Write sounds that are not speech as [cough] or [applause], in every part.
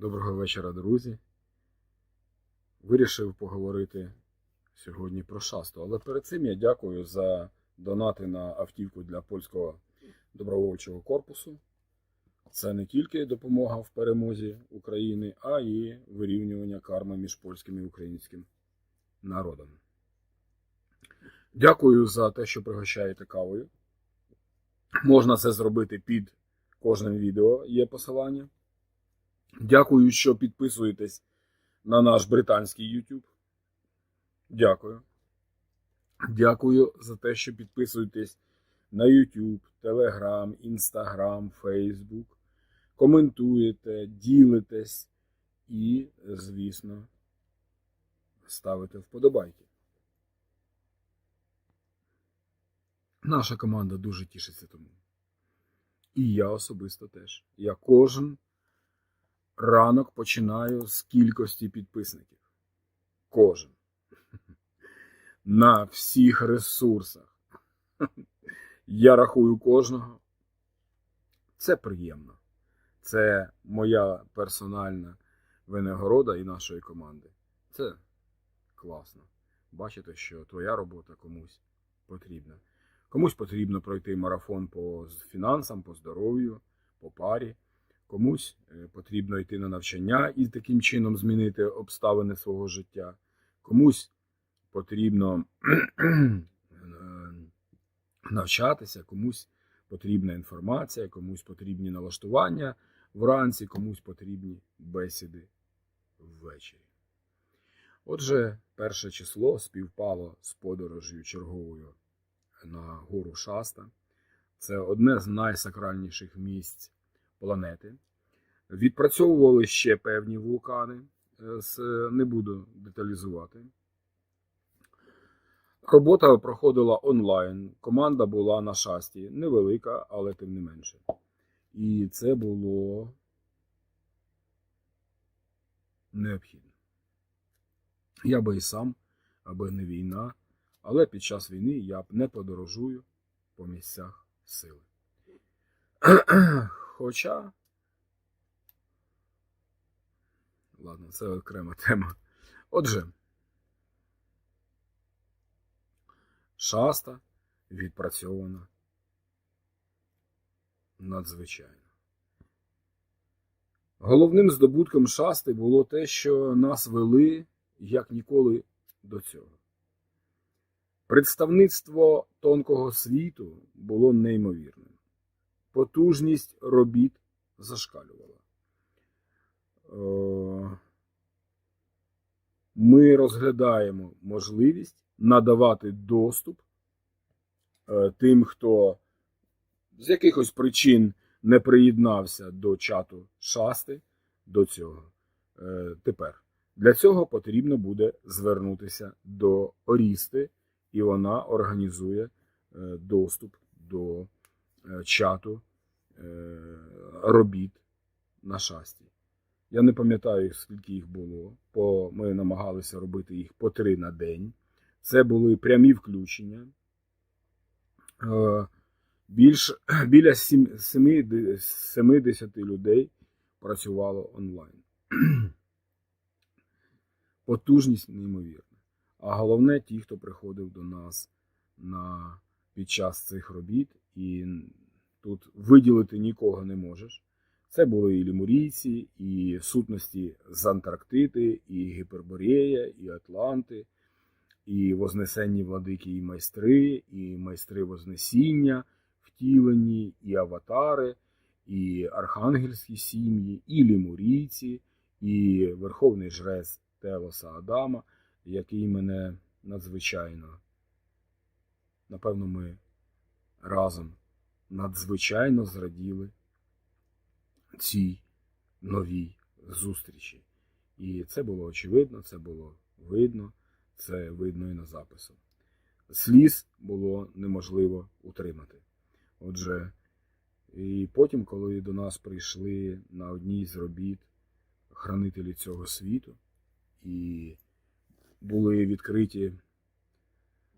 Доброго вечора, друзі. Вирішив поговорити сьогодні про шасту. Але перед цим я дякую за донати на автівку для польського добровольчого корпусу. Це не тільки допомога в перемозі України, а і вирівнювання карми між польським і українським народом. Дякую за те, що пригощаєте кавою. Можна це зробити під кожним відео, є посилання. Дякую, що підписуєтесь на наш британський YouTube. Дякую. Дякую за те, що підписуєтесь на YouTube, Telegram, Instagram, Facebook. Коментуєте, ділитесь і, звісно, ставите вподобайки. Наша команда дуже тішиться тому. І я особисто теж. Я кожен ранок починаю з кількості підписників. Кожен. На всіх ресурсах. Я рахую кожного. Це приємно. Це моя персональна винагорода і нашої команди. Це класно. Бачите, що твоя робота комусь потрібна. Комусь потрібно пройти марафон по фінансам, по здоров'ю, по парі. Комусь е, потрібно йти на навчання і таким чином змінити обставини свого життя. Комусь потрібно [clears throat] е, навчатися, комусь потрібна інформація, комусь потрібні налаштування вранці, комусь потрібні бесіди ввечері. Отже, перше число співпало з подорожю черговою на гору Шаста. Це одне з найсакральніших місць планети. Відпрацьовували ще певні вулкани, не буду деталізувати. Робота проходила онлайн. Команда була на шасті. Невелика, але тим не менше. І це було необхідно. Я би і сам, аби не війна, але під час війни я б не подорожую по місцях сили. Хоча. Ладно, це окрема тема. Отже, шаста відпрацьована надзвичайно. Головним здобутком шасти було те, що нас вели як ніколи до цього. Представництво тонкого світу було неймовірним. Потужність робіт зашкалювала. Е, Ми розглядаємо можливість надавати доступ е, тим, хто з якихось причин не приєднався до чату шасти до цього. Е, Тепер для цього потрібно буде звернутися до Орісти і вона організує доступ до чату е, робіт на шасті. Я не пам'ятаю, скільки їх було, бо ми намагалися робити їх по три на день. Це були прямі включення. Більш, біля 70 людей працювало онлайн. [clears throat] Потужність неймовірна. А головне, ті, хто приходив до нас на, під час цих робіт, і тут виділити нікого не можеш. Це були і лімурійці, і сутності з Антарктиди, і Гіперборея, і Атланти, і Вознесенні владики, і майстри, і майстри Вознесіння, втілені, і аватари, і архангельські сім'ї, і лімурійці, і Верховний Жрець Телоса Адама який мене надзвичайно. Напевно, ми разом надзвичайно зраділи цій новій зустрічі. І це було очевидно, це було видно, це видно і на запису. Сліз було неможливо утримати. Отже, і потім, коли до нас прийшли на одній з робіт хранителі цього світу, і були відкриті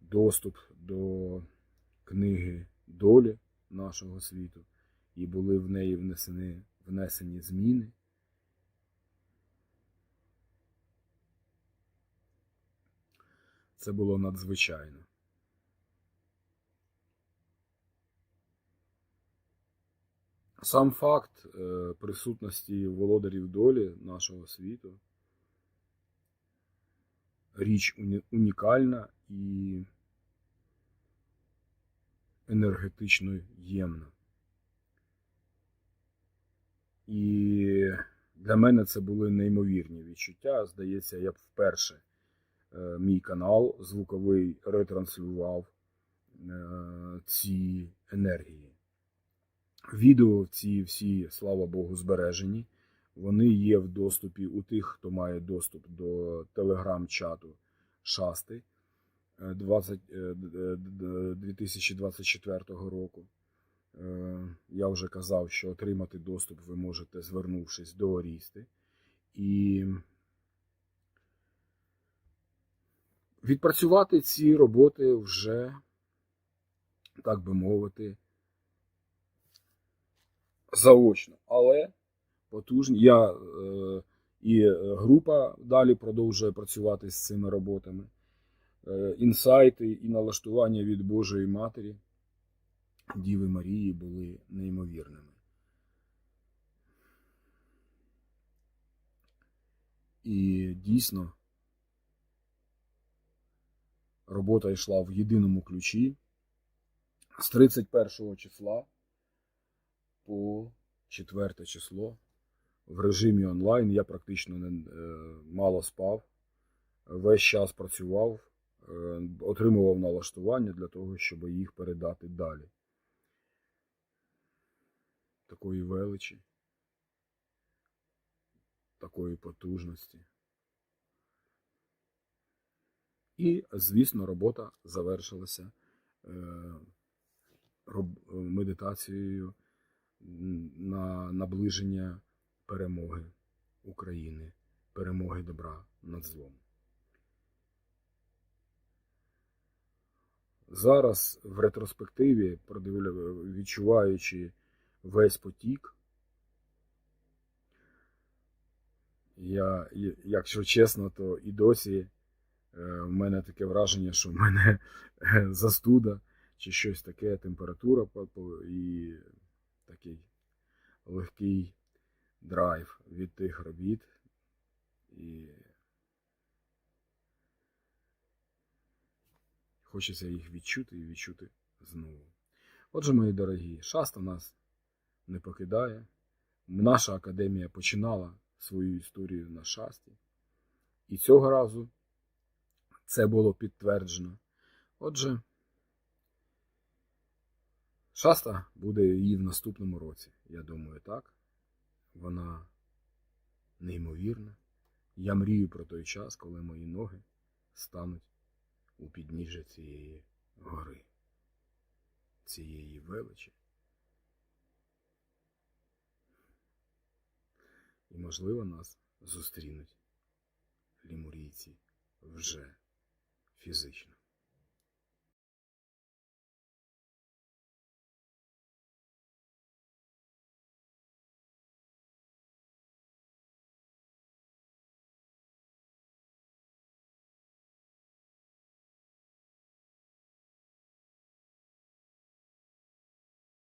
доступ до книги долі нашого світу, і були в неї внесені, внесені зміни. Це було надзвичайно. Сам факт е, присутності володарів долі нашого світу річ унікальна і енергетично ємна. І для мене це були неймовірні відчуття. Здається, я б вперше е, мій канал звуковий ретранслював е, ці енергії. Відео ці всі, слава Богу, збережені. Вони є в доступі у тих, хто має доступ до телеграм-чату Шасти 20, е, 2024 року. Е, Я вже казав, що отримати доступ ви можете, звернувшись до Орісти. І відпрацювати ці роботи вже, так би мовити, заочно. Але потужні. Я е, і е, група далі продовжує працювати з цими роботами. Е, інсайти і налаштування від Божої Матері Діви Марії були неймовірними. І дійсно робота йшла в єдиному ключі з 31 числа по 4 число в режимі онлайн. Я практично не, е, мало спав, весь час працював, отримував налаштування для того, щоб їх передати далі. Такої величі, такої потужності. І, звісно, робота завершилася е, медитацією на наближення перемоги України, перемоги добра над злом. Зараз в ретроспективі, відчуваючи весь потік, я, якщо чесно, то і досі е, в мене таке враження, що в мене е, застуда чи щось таке, температура і такий легкий драйв від тих робіт. І хочеться їх відчути і відчути знову. Отже, мої дорогі, шаста нас не покидає. Наша академія починала свою історію на шасті. І цього разу це було підтверджено. Отже, шаста буде її в наступному році. Я думаю, так. Вона неймовірна. Я мрію про той час, коли мої ноги стануть у підніжжя цієї гори, цієї величі. І, можливо, нас зустрінуть лімурійці вже фізично.